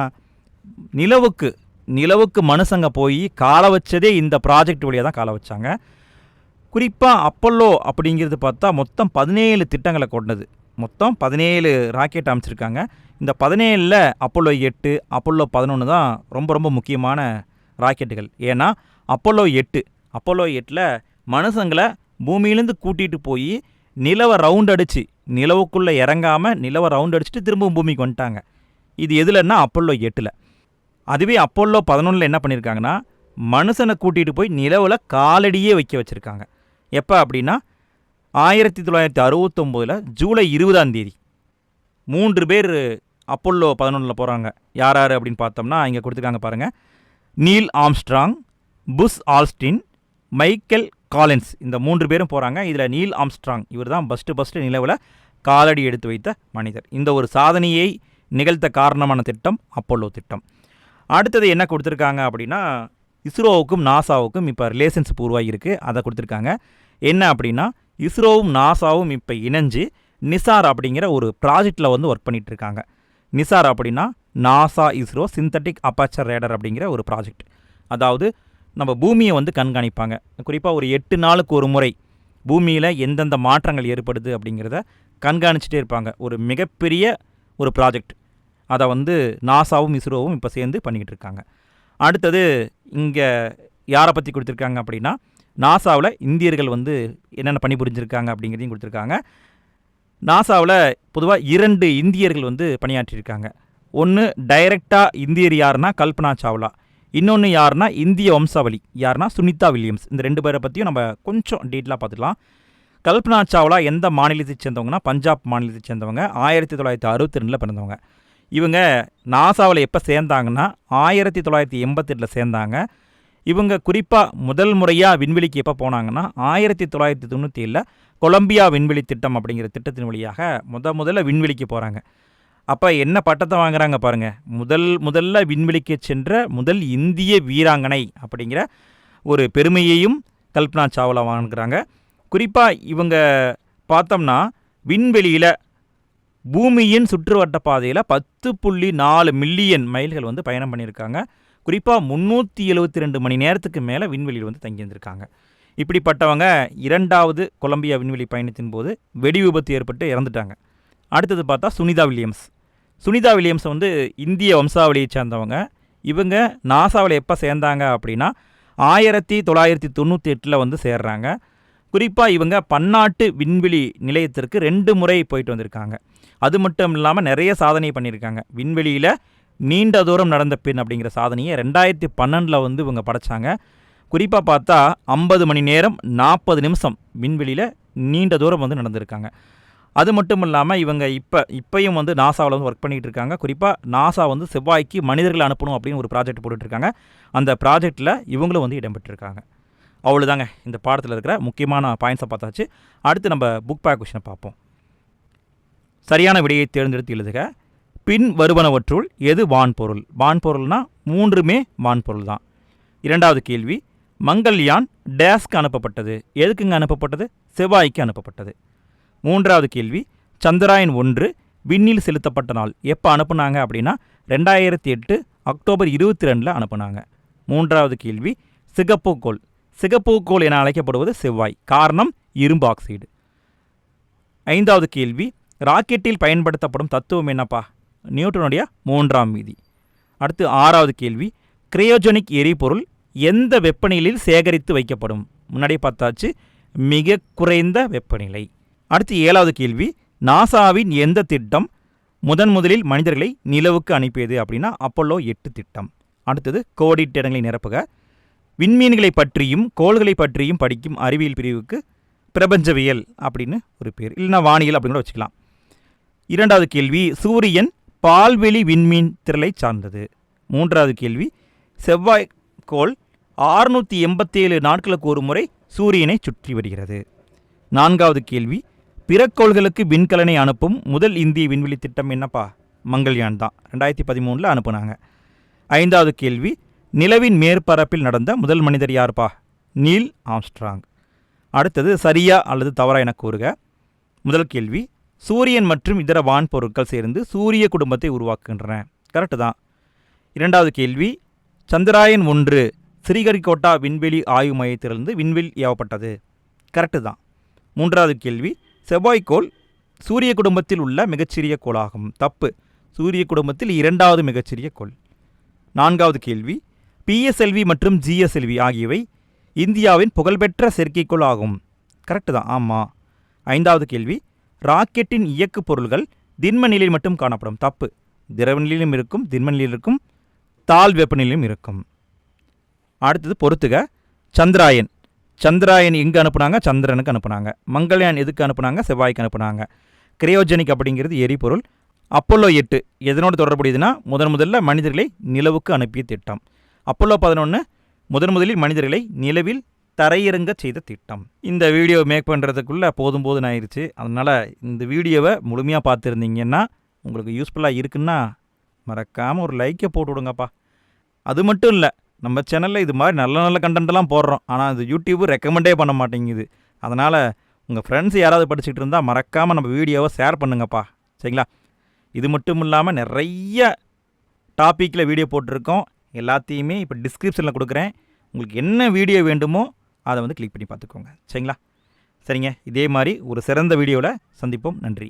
[SPEAKER 1] நிலவுக்கு நிலவுக்கு மனுஷங்க போய் காலை வச்சதே இந்த ப்ராஜெக்ட் வழியாக தான் காலை வச்சாங்க. குறிப்பாக அப்பல்லோ அப்படிங்கிறது பார்த்தா மொத்தம் பதினேழு திட்டங்களை கொண்டது. மொத்தம் பதினேழு ராக்கெட் அமைச்சிருக்காங்க. இந்த பதினேழில் அப்பல்லோ எட்டு அப்பல்லோ பதினொன்று தான் ரொம்ப ரொம்ப முக்கியமான ராக்கெட்டுகள். ஏன்னா அப்போலோ எட்டு. அப்போலோ எட்டில் மனுஷங்களை பூமியிலேருந்து கூட்டிகிட்டு போய் நிலவை ரவுண்ட் அடித்து நிலவுக்குள்ளே இறங்காமல் நிலவை ரவுண்ட் அடிச்சுட்டு திரும்பவும் பூமிக்கு வந்துட்டாங்க. இது எதுலன்னா அப்போல்லோ எட்டில். அதுவே அப்போல்லோ பதினொன்றில் என்ன பண்ணியிருக்காங்கன்னா மனுஷனை கூட்டிகிட்டு போய் நிலவில் காலடியே வைக்க வச்சுருக்காங்க. எப்போ அப்படின்னா ஆயிரத்தி தொள்ளாயிரத்தி அறுபத்தொம்போதில் ஜூலை இருபதாம் தேதி. மூன்று பேர் அப்போல்லோ பதினொன்றில் போகிறாங்க யார் யார் அப்படின்னு பார்த்தோம்னா இங்கே கொடுத்துருக்காங்க பாருங்கள் Neil Armstrong Buzz Aldrin Michael Collins. இந்த மூன்று பேரும் போகிறாங்க இதில் நீல் ஆம்ஸ்ட்ராங். இவர் தான் ஃபஸ்ட்டு ஃபஸ்ட்டு நிலவில் காலடி எடுத்து வைத்த மனிதர். இந்த ஒரு சாதனையை நிகழ்த்த காரணமான திட்டம் அப்போலோ திட்டம். அடுத்தது என்ன கொடுத்துருக்காங்க அப்படின்னா இஸ்ரோவுக்கும் நாசாவுக்கும் இப்போ ரிலேஷன்ஸ் பூர்வாக இருக்குது அதை கொடுத்துருக்காங்க. என்ன அப்படின்னா இஸ்ரோவும் நாசாவும் இப்போ இணைஞ்சு நிசார் அப்படிங்கிற ஒரு ப்ராஜெக்டில் வந்து ஒர்க் பண்ணிகிட்ருக்காங்க இருக்காங்க நிசார் அப்படின்னா NASA ISRO synthetic aperture radar அப்படிங்கிற ஒரு ப்ராஜெக்ட் அதாவது நம்ம பூமியை வந்து கண்காணிப்பாங்க. குறிப்பாக ஒரு எட்டு நாளுக்கு ஒரு முறை பூமியில் எந்தெந்த மாற்றங்கள் ஏற்படுது அப்படிங்கிறத கண்காணிச்சிட்டே இருப்பாங்க. ஒரு மிகப்பெரிய ஒரு ப்ராஜெக்ட் அதை வந்து நாசாவும் இஸ்ரோவும் இப்போ சேர்ந்து பண்ணிக்கிட்டு இருக்காங்க. அடுத்தது இங்கே யாரை பற்றி கொடுத்துருக்காங்க அப்படின்னா நாசாவில் இந்தியர்கள் வந்து என்னென்ன பணி புரிஞ்சிருக்காங்க அப்படிங்கிறதையும் கொடுத்துருக்காங்க. நாசாவில் பொதுவாக இரண்டு இந்தியர்கள் வந்து பணியாற்றியிருக்காங்க. ஒன்று டைரெக்டாக இந்தியர் யாருன்னா கல்பனா சாவ்லா. இன்னொன்று யாருன்னா இந்திய வம்சாவளி. யாருன்னா சுனிதா வில்லியம்ஸ். இந்த ரெண்டு பேரை பற்றியும் நம்ம கொஞ்சம் டீட்டெயிலாக பார்த்துக்கலாம். கல்பனா சாவ்லா எந்த மாநிலத்தை சேர்ந்தவங்கன்னா? பஞ்சாப் மாநிலத்தை சேர்ந்தவங்க. ஆயிரத்தி தொள்ளாயிரத்தி அறுபத்தி ரெண்டில் பிறந்தவங்க. இவங்க நாசாவில் எப்போ சேர்ந்தாங்கன்னா? ஆயிரத்தி தொள்ளாயிரத்தி எண்பத்தெட்டில் சேர்ந்தாங்க. இவங்க குறிப்பாக முதல் முறையாக விண்வெளிக்கு எப்போ போனாங்கன்னா? ஆயிரத்தி தொள்ளாயிரத்தி தொண்ணூற்றி ஏழில் கொலம்பியா விண்வெளி திட்டம் அப்படிங்கிற திட்டத்தின் வழியாக முத முதல்ல விண்வெளிக்கு போகிறாங்க அப்போ என்ன பட்டத்தை வாங்குறாங்க பாருங்கள் முதல் முதல்ல விண்வெளிக்கு சென்ற முதல் இந்திய வீராங்கனை அப்படிங்கிற ஒரு பெருமையையும் கல்பனா சாவ்லா வாங்குறாங்க. குறிப்பாக இவங்க பார்த்தோம்னா விண்வெளியில் பூமியின் சுற்றுவட்ட பாதையில் பத்து புள்ளி நாலு மில்லியன் மைல்கள் வந்து பயணம் பண்ணியிருக்காங்க. குறிப்பாக முந்நூற்றி எழுபத்தி ரெண்டு மணி நேரத்துக்கு மேலே விண்வெளியில் வந்து தங்கியிருந்திருக்காங்க இப்படிப்பட்டவங்க இரண்டாவது கொலம்பியா விண்வெளி பயணத்தின் போது வெடி விபத்து ஏற்பட்டு இறந்துட்டாங்க. அடுத்தது பார்த்தா சுனிதா வில்லியம்ஸ். சுனிதா வில்லியம்ஸ் வந்து இந்திய வம்சாவளியை சேர்ந்தவங்க. இவங்க நாசாவில் எப்போ சேர்ந்தாங்க அப்படின்னா ஆயிரத்தி தொள்ளாயிரத்தி தொண்ணூற்றி எட்டில் வந்து சேர்றாங்க. குறிப்பாக இவங்க பன்னாட்டு விண்வெளி நிலையத்திற்கு ரெண்டு முறை போயிட்டு வந்திருக்காங்க. அது மட்டும் இல்லாமல் நிறைய சாதனை பண்ணியிருக்காங்க. விண்வெளியில் நீண்ட தூரம் நடந்த பின் அப்படிங்கிற சாதனையை ரெண்டாயிரத்தி பன்னெண்டில் வந்து இவங்க படைச்சாங்க. குறிப்பாக பார்த்தா ஐம்பது மணி நேரம் நாற்பது நிமிஷம் விண்வெளியில் நீண்ட தூரம் வந்து நடந்திருக்காங்க. அது மட்டும் இல்லாமல் இவங்க இப்போ இப்பையும் வந்து நாசாவில் வந்து ஒர்க் பண்ணிகிட்டு இருக்காங்க குறிப்பாக நாசா வந்து செவ்வாய்க்கு மனிதர்களை அனுப்பணும் அப்படின்னு ஒரு ப்ராஜெக்ட் போட்டுட்ருக்காங்க அந்த ப்ராஜெக்டில் இவங்களும் வந்து இடம்பெற்றிருக்காங்க. அவ்வளோதாங்க இந்த பாடத்தில் இருக்கிற முக்கியமான பாயிண்ட்ஸை பார்த்தாச்சு. அடுத்து நம்ம புக் பேக் கொஷினை பார்ப்போம். சரியான விடையை தேர்ந்தெடுத்து எழுதுக. பின் வருவனவற்றுள் எது வான்பொருள்? வான்பொருள்னால் மூன்றுமே வான்பொருள் தான். இரண்டாவது கேள்வி மங்கள்யான் டேஸ்க்கு அனுப்பப்பட்டது. எதுக்குங்க அனுப்பப்பட்டது? செவ்வாய்க்கு அனுப்பப்பட்டது. மூன்றாவது கேள்வி சந்திராயன் ஒன்று விண்ணில் செலுத்தப்பட்ட நாள் எப்போ அனுப்புனாங்க அப்படின்னா ரெண்டாயிரத்தி எட்டு அக்டோபர் இருபத்தி ரெண்டில் அனுப்புனாங்க. மூன்றாவது கேள்வி சிகப்பூக்கோள். சிகப்பூக்கோள் என அழைக்கப்படுவது செவ்வாய் காரணம் இரும்பு ஆக்சைடு. ஐந்தாவது கேள்வி ராக்கெட்டில் பயன்படுத்தப்படும் தத்துவம் என்னப்பா? நியூட்டனுடைய மூன்றாம் விதி. அடுத்து ஆறாவது கேள்வி கிரையோஜெனிக் எரிபொருள் எந்த வெப்பநிலையில் சேகரித்து வைக்கப்படும்? முன்னாடி பார்த்தாச்சு மிக குறைந்த வெப்பநிலை. அடுத்து ஏழாவது கேள்வி நாசாவின் எந்த திட்டம் முதன் முதலில் மனிதர்களை நிலவுக்கு அனுப்பியது அப்படின்னா அப்பல்லோ எட்டு திட்டம். அடுத்தது கோடிட்ட இடங்களை நிரப்புக. விண்மீன்களை பற்றியும் கோள்களை பற்றியும் படிக்கும் அறிவியல் பிரிவுக்கு பிரபஞ்சவியல் அப்படின்னு ஒரு பேர் இல்லைன்னா வானியல் அப்படின்னு கூட வச்சுக்கலாம். இரண்டாவது கேள்வி சூரியன் பால்வெளி விண்மீன் திரளை சார்ந்தது. மூன்றாவது கேள்வி செவ்வாய் கோள் ஆறுநூற்றி எண்பத்தேழு நாட்களுக்கு ஒரு முறை சூரியனை சுற்றி வருகிறது. நான்காவது கேள்வி பிற கோள்களுக்கு விண்கலனை அனுப்பும் முதல் இந்திய விண்வெளி திட்டம் என்னப்பா? மங்கள்யான் தான். ரெண்டாயிரத்தி பதிமூணில் அனுப்புனாங்க. ஐந்தாவது கேள்வி நிலவின் மேற்பரப்பில் நடந்த முதல் மனிதர் யார்ப்பா? Neil Armstrong. அடுத்தது சரியா அல்லது தவறா என கூறுக. முதல் கேள்வி சூரியன் மற்றும் இதர வான்பொருட்கள் சேர்ந்து சூரிய குடும்பத்தை உருவாக்குகின்றன. கரெக்டு தான். இரண்டாவது கேள்வி சந்திராயன் ஒன்று ஸ்ரீஹரிகோட்டா விண்வெளி ஆய்வு மையத்திலிருந்து விண்வெளி ஏவப்பட்டது. கரெக்டு தான். மூன்றாவது கேள்வி செவ்வாய்க்கோள் சூரிய குடும்பத்தில் உள்ள மிகச்சிறிய கோளாகும். தப்பு. சூரிய குடும்பத்தில் இரண்டாவது மிகச்சிறிய கோள். நான்காவது கேள்வி. பிஎஸ்எல்வி மற்றும் ஜிஎஸ்எல்வி ஆகியவை இந்தியாவின் புகழ்பெற்ற செயற்கைக்கோள் ஆகும். கரெக்டு தான். ஆமாம் ஐந்தாவது கேள்வி. ராக்கெட்டின் இயக்கு பொருள்கள் திண்ம நிலையில் மட்டும் காணப்படும். தப்பு. திரவ நிலையிலும் இருக்கும் திண்ம நிலையில் இருக்கும் தாழ் வெப்பநிலையிலும் இருக்கும். அடுத்தது பொறுத்துக. சந்திராயன். சந்திராயன் எங்கே அனுப்புனாங்க? சந்திரனுக்கு அனுப்புனாங்க. மங்கள்யான் எதுக்கு அனுப்புனாங்க? செவ்வாய்க்கு அனுப்புனாங்க. கிரையோஜெனிக் அப்படிங்கிறது எரிபொருள். அப்போலோ எட்டு. எதனோடு தொடர்புடையதுன்னா முதன் முதல்ல மனிதர்களை நிலவுக்கு அனுப்பிய திட்டம். அப்போலோ பதினொன்று முதன் முதலில் மனிதர்களை நிலவில் தரையிறங்க செய்த திட்டம். இந்த வீடியோ மேக் பண்ணுறதுக்குள்ளே போதும் போதும் ஆயிடுச்சு அதனால் இந்த வீடியோவை முழுமையாக பார்த்துருந்தீங்கன்னா உங்களுக்கு யூஸ்ஃபுல்லாக இருக்குன்னா மறக்காமல் ஒரு லைக்கை போட்டு விடுங்கப்பா. அது மட்டும் இல்லை நம்ம சேனலில் இது மாதிரி நல்ல நல்ல கண்டென்ட்லாம் போடுறோம். ஆனால் அது யூடியூப் ரெக்கமெண்டே பண்ண மாட்டேங்குது. அதனால் உங்கள் ஃப்ரெண்ட்ஸ் யாராவது படிச்சுட்டு இருந்தால் மறக்காமல் நம்ம வீடியோவை ஷேர் பண்ணுங்கப்பா. சரிங்களா? இது மட்டும் இல்லாமல் நிறைய டாப்பிக்கில் வீடியோ போட்டிருக்கோம். எல்லாத்தையுமே இப்போ டிஸ்கிரிப்ஷனில் கொடுக்குறேன். உங்களுக்கு என்ன வீடியோ வேண்டுமோ அதை வந்து கிளிக் பண்ணி பார்த்துக்கோங்க. சரிங்களா? சரிங்க. இதே மாதிரி ஒரு சிறந்த வீடியோவில் சந்திப்போம். நன்றி.